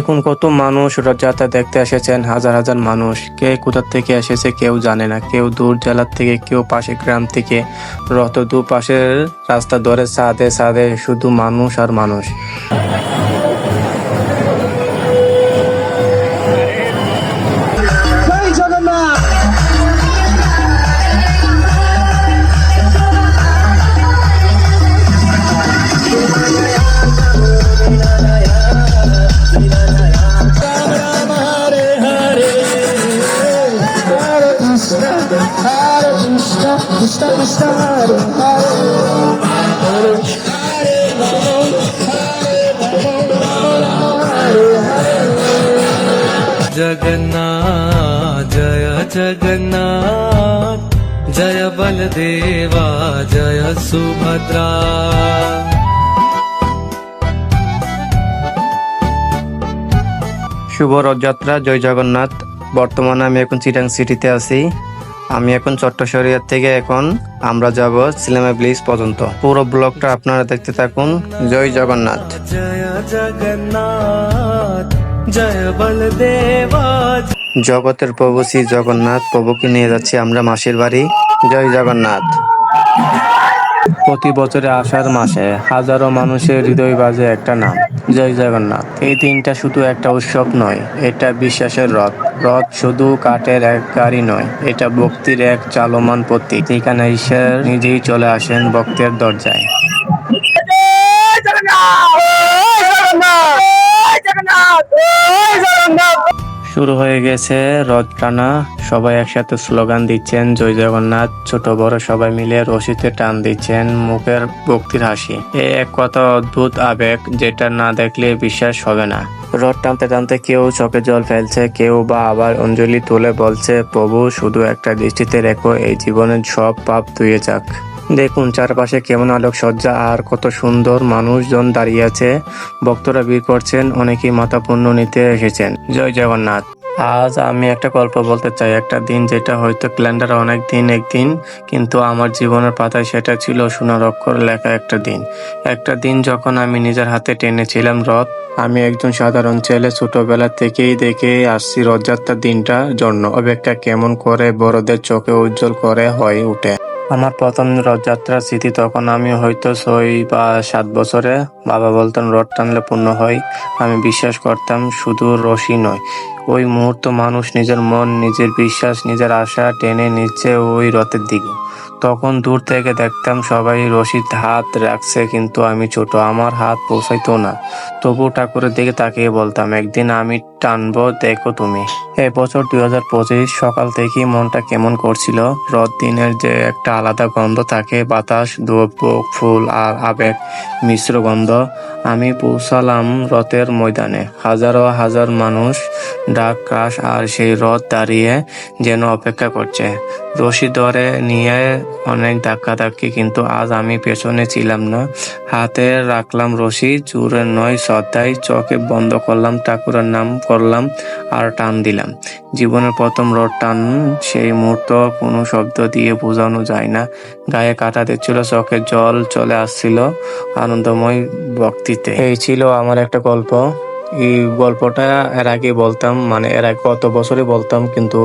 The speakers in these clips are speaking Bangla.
এখন কত মানুষ রথযাত্রা দেখতে এসেছেন, হাজার হাজার মানুষ। কে কোথা থেকে এসেছে কেউ জানে না। কেউ দূর জেলার থেকে, কেউ পাশে গ্রাম থেকে। রথ দু পাশের রাস্তা ধরে, সাদে সাদে শুধু মানুষ আর মানুষ। Krishna Krishna Hare Hare Jagannath जय जगन्नाथ जय बलदेवा जय सुभद्रा শুভ রথযাত্রা জয় জগন্নাথ বর্তমানে আমি এখন চিটাং সিটিতে আছি আমি এখন চট্টসরিয়া থেকে এখন আমরা যাব সিনেমা ব্লিজ পর্যন্ত। পুরো ব্লগটা আপনারা দেখতে থাকুন। জয় জগন্নাথ। জগতের প্রভু শ্রী জগন্নাথ প্রভুকে নিয়ে যাচ্ছি আমরা মাসির বাড়ি। জয় জগন্নাথ। প্রতি বছরে আষাঢ় মাসে হাজারো মানুষের হৃদয় বাজে একটা নাম। জয় জগন্নাথ। এই দিনটা শুধু একটা উৎসব নয় এটা বিশ্বাসের রথ। রথ শুধু কাঠের এক গাড়ি নয়, এটা ভক্তির এক চালমান প্রতীক। যেখানে ঈশ্বর নিজেই চলে আসেন ভক্তের দরজায়। শুরু হয়ে গেছে রথ টানা। সবাই একসাথে স্লোগান দিচ্ছেন, জয় জগন্নাথ। ছোট, বড় সবাই মিলে রশিতে টান দিচ্ছেন মুখের ভক্তির হাসি। এ এক কথা অদ্ভুত আবেগ, যেটা না দেখলে বিশ্বাস হবে না। রথ টানতে টানতে কেউ চোখে জল ফেলছে, কেউ বা আবার অঞ্জলি তুলে বলছে, প্রভু, শুধু একটা দৃষ্টিতে রেখো, এই জীবনের সব পাপ ধুয়ে যাক। দেখুন, চারপাশে কেমন আলোক সজ্জা আর কত সুন্দর মানুষজন দাঁড়িয়ে আছে। ভক্তরা ভিড় করছেন, অনেকেই মাথা পূর্ণ নিতে এসেছেন। জয় জগন্নাথ। আজ আমি একটা গল্প বলতে চাই। একটা দিন যেটা হয়তো ক্যালেন্ডারে অনেক দিন একদিন কিন্তু আমার জীবনের পাতায় সেটা ছিল সোনার অক্ষর লেখা একটা দিন। একটা দিন যখন আমি নিজের হাতে টেনেছিলাম রথ, আমি একজন সাধারণ ছেলে ছোটবেলা থেকেই দেখে আসছি রথযাত্রার দিনটার জন্য। অপেক্ষা কেমন করে বড়দের চোখে উজ্জ্বল করে হয়ে উঠে আমার প্রথম রথযাত্রার স্মৃতি তখন আমি হয়তো ছয় বা সাত বছরে। বাবা বলতেন, রথ টানলে পূর্ণ হয়। আমি বিশ্বাস করতাম, শুধু রশি নয়। ওই মুহূর্ত মানুষ নিজের মন নিজের বিশ্বাস নিজের আশা টেনে নিচ্ছে ওই রথের দিকে। তখন দূর থেকে দেখতাম সবাই রশিদ হাত রাখছে কিন্তু আমি ছোট আমার হাত পৌঁছাইতো না। তবু ঠাকুরের দিকে তাকিয়ে বলতাম একদিন আমি টানবো দেখো তুমি। এই বছর দুই হাজার পঁচিশ সকাল থেকেই মনটা কেমন করছিল। রথ দিনের যে একটা আলাদা গন্ধ থাকে বাতাস বুক, ফুল আর আবেগ মিশ্র গন্ধ আমি পৌঁছালাম রথের ময়দানে। হাজারো হাজার মানুষ ডাক কাশ আর সেই রথ দাঁড়িয়ে যেন অপেক্ষা করছে। রশি ধরে নিয়ে অনেক ধাক্কাধাক্কি, কিন্তু আজ আমি পেছনে ছিলাম না। হাতে রাখলাম রশি জোরে নয় শ্রদ্ধায় চোখে বন্ধ করলাম, ঠাকুরের নাম করলাম আর টান দিলাম। জীবনের প্রথম রথ টান, সেই মুহূর্ত কোনো শব্দ দিয়ে বোঝানো যায় না। গায়ে কাটা দিচ্ছিল, চোখে জল চলে আসছিল আনন্দময় ভক্তিতে। এই ছিল আমার একটা গল্প। এই গল্পটা এর আগে বলতাম মানে এর আগে কত বছরে বলতাম, কিন্তু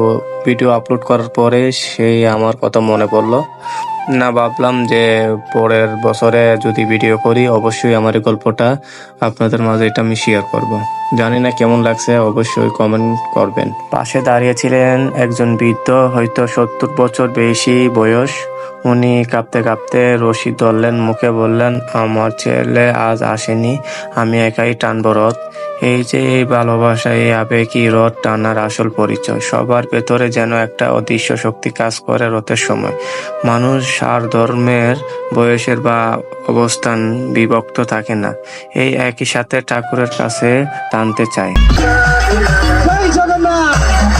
ভিডিও আপলোড করার পরে সেই আমার কথা মনে পড়ল। না ভাবলাম যে পরের বছরে যদি ভিডিও করি, অবশ্যই আমার এই গল্পটা আপনাদের মাঝে এটা আমি শেয়ার করব। জানি না কেমন লাগছে, অবশ্যই কমেন্ট করবেন। পাশে দাঁড়িয়েছিলেন একজন বৃদ্ধ, হয়তো সত্তর বছর বেশি বয়স। উনি কাঁপতে কাঁপতে রশি ধরলেন, মুখে বললেন, আমার ছেলে আজ আসেনি, আমি একাই টানব রথ। এই যে এই ভালোবাসা, এই আবেগই রথ টানার আসল পরিচয়, সবার ভেতরে যেন একটা অদৃশ্য শক্তি কাজ করে রথের সময়। মানুষ সার ধর্মের বয়সের বা অবস্থান বিভক্ত থাকে না। এই একই সাথে ঠাকুরের কাছে টানতে চায়। জগন্নাথ!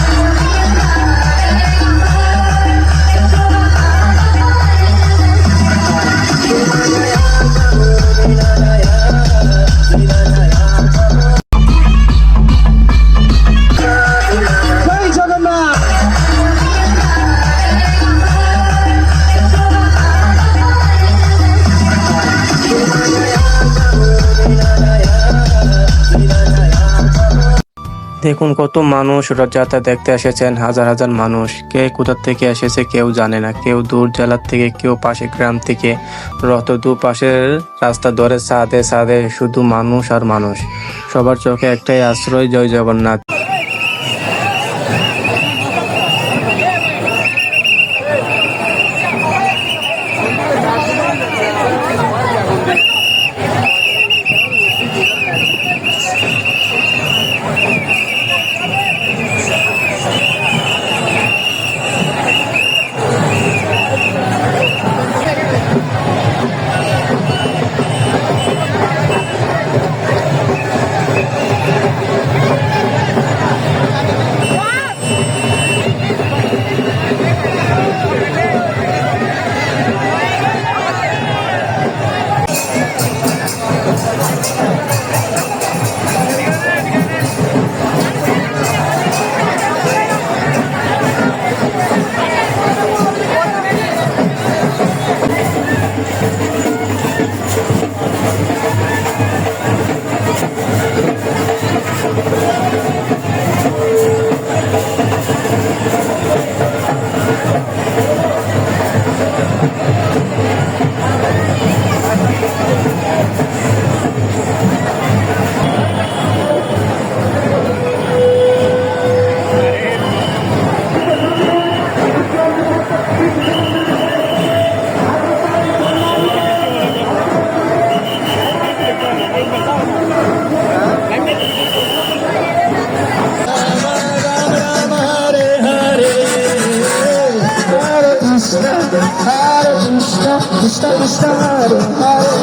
দেখুন কত মানুষ রথযাত্রা দেখতে এসেছেন, হাজার হাজার মানুষ। কে কোথার থেকে এসেছে কেউ জানে না। কেউ দূর জেলার থেকে, কেউ পাশে গ্রাম থেকে। রত দু পাশের রাস্তা ধরে সাদে সাদে শুধু মানুষ আর মানুষ। সবার চোখে একটাই আশ্রয়, জয় Jagannath. Hare Hare.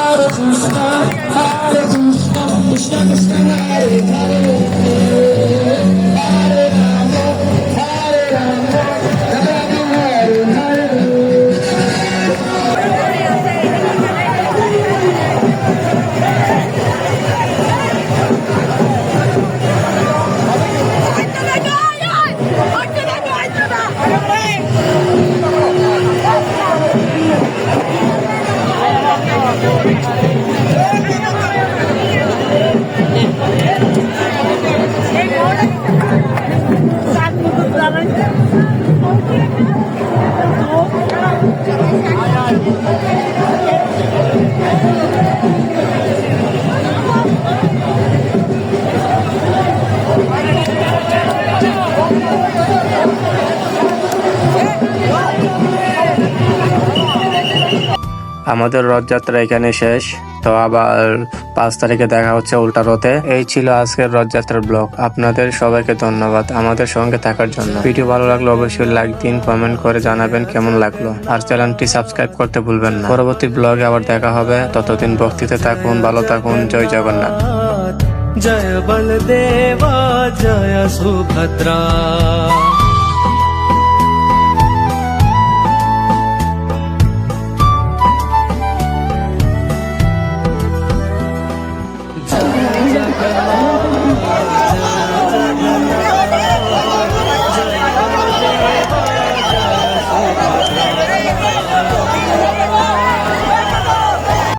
Hare Krishna, Hare Krishna, Hare Hare. আমাদের রথযাত্রা এখানে শেষ। তো আবার পাঁচ তারিখে দেখা হচ্ছে উল্টা রথে। এই ছিল আজকের রথযাত্রার ব্লগ। আপনাদের সবাইকে ধন্যবাদ আমাদের সঙ্গে থাকার জন্য। ভিডিও ভালো লাগল অবশ্যই লাইক দিন, কমেন্ট করে জানাবেন কেমন লাগল। আর চ্যানেলটি সাবস্ক্রাইব করতে ভুলবেন না। পরবর্তী ব্লগে আবার দেখা হবে। ততদিন ভক্তিতে থাকুন, ভালো থাকুন, জয় জগন্নাথ। জয় বলদেবা, জয় সুভদ্রা।